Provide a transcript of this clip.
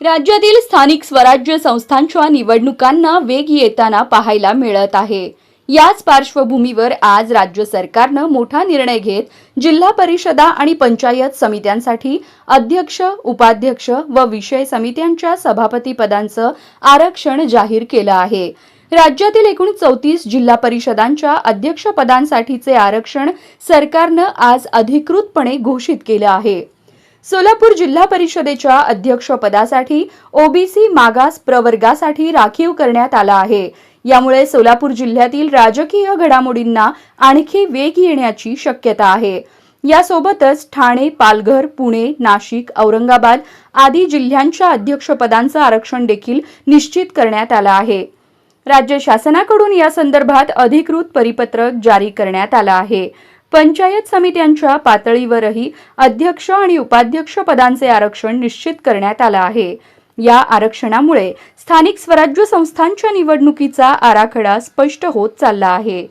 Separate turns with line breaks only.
राज्यातील स्थानिक स्वराज्य संस्थांच्या निवडणुकांना वेग येताना पाहायला मिळत आहे. याच पार्श्वभूमीवर आज राज्य सरकारनं मोठा निर्णय घेत जिल्हा परिषदा आणि पंचायत समित्यांसाठी अध्यक्ष उपाध्यक्ष व विषय समित्यांच्या सभापती पदांचं आरक्षण जाहीर केलं आहे. राज्यातील एकूण चौतीस जिल्हा परिषदांच्या अध्यक्षपदांसाठीचे आरक्षण सरकारनं आज अधिकृतपणे घोषित केलं आहे. सोलापूर जिल्हा परिषदेच्या अध्यक्षपदासाठी ओबीसी मागास प्रवर्गासाठी राखीव करण्यात आला आहे. यामुळे सोलापूर जिल्ह्यातील राजकीय घडामोडींना आणखी वेग येण्याची शक्यता आहे. यासोबतच ठाणे पालघर पुणे नाशिक औरंगाबाद आदी जिल्ह्यांच्या अध्यक्षपदांचं आरक्षण देखील निश्चित करण्यात आलं आहे. राज्य शासनाकडून या संदर्भात अधिकृत परिपत्रक जारी करण्यात आलं आहे. पंचायत समित्यांच्या पातळीवरही अध्यक्ष आणि उपाध्यक्ष पदांचे आरक्षण निश्चित करण्यात आलं आहे. या आरक्षणामुळे स्थानिक स्वराज्य संस्थांच्या निवडणुकीचा आराखडा स्पष्ट होत चालला आहे.